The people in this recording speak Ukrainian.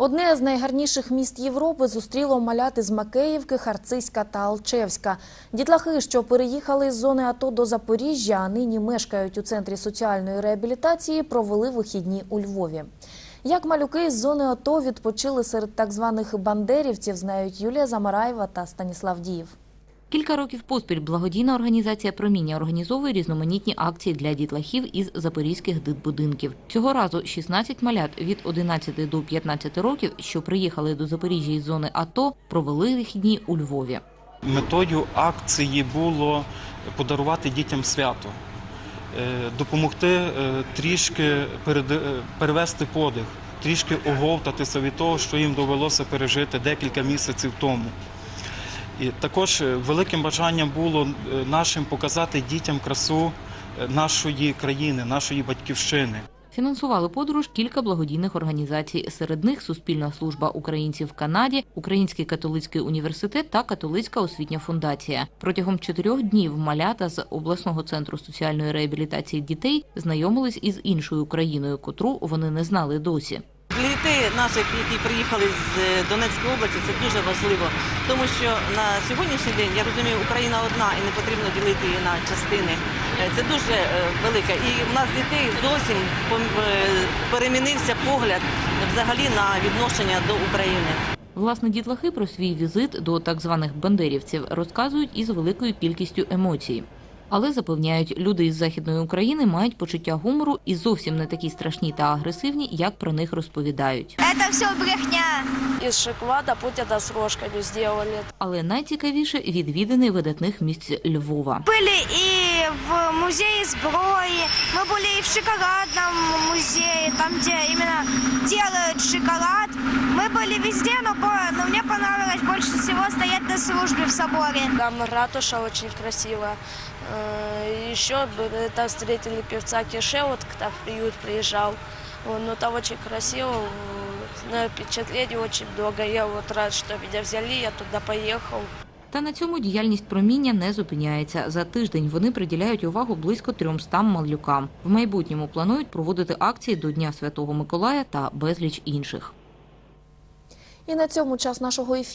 Одне з найгарніших міст Європи зустріло маляти з Макеївки, Харциська та Алчевська. Дітлахи, що переїхали з зони АТО до Запоріжжя, а нині мешкають у центрі соціальної реабілітації, провели вихідні у Львові. Як малюки з зони АТО відпочили серед так званих бандерівців, знають Юлія Замараєва та Станіслав Дієв. Кілька років поспіль благодійна організація «Проміння» організовує різноманітні акції для дітлахів із запорізьких дитбудинків. Цього разу 16 малят від 11 до 15 років, що приїхали до Запоріжжя із зони АТО, провели вихідні у Львові. Метою акції було подарувати дітям свято, е, допомогти е, трішки е, перевести подих, трішки оговтатися від того, що їм довелося пережити декілька місяців тому. І також е, великим бажанням було е, нашим показати дітям красу е, нашої країни, нашої батьківщини. Фінансували подорож кілька благодійних організацій. Серед них Суспільна служба українців в Канаді, Український католицький університет та Католицька освітня фундація. Протягом чотирьох днів малята з обласного центру соціальної реабілітації дітей знайомились із іншою країною, котру вони не знали досі. Дітей наших, які приїхали з е, Донецької області, це дуже важливо, тому що на сьогоднішній день я розумію, Україна одна і не потрібно ділити її на частини. Е, Це дуже е, велика. І в нас дітей зовсім перемінився погляд взагалі на відношення до України. Власне, дітлахи про свій візит до так званих бандерівців розказують із великою кількістю емоцій. Але запевняють, люди із західної України мають почуття гумору і зовсім не такі страшні та агресивні, як про них розповідають. Это все брехня. из шоколада Путина с рожками сделали. Але найцікавіше відвідини видатних місць Львова. Были и в музее сброи, мы были и в шоколадном музее, там, где именно делают шоколад. Мы были везде, но, по- но мне понравилось больше всего стоять на службе в соборе. Там ратуша очень красивая. Э, Еще бы там встретили певца Кеше, вот когда в приют приезжал. Вот, Ну там очень красиво, э, на впечатлений очень много. Я вот рад, что меня взяли, я туда поехал. Та на цьому діяльність проміння не зупиняється. За тиждень вони приділяють увагу близько 300 малюкам. В майбутньому планують проводити акції до Дня Святого Миколая та безліч інших. І на цьому час нашого ефіру.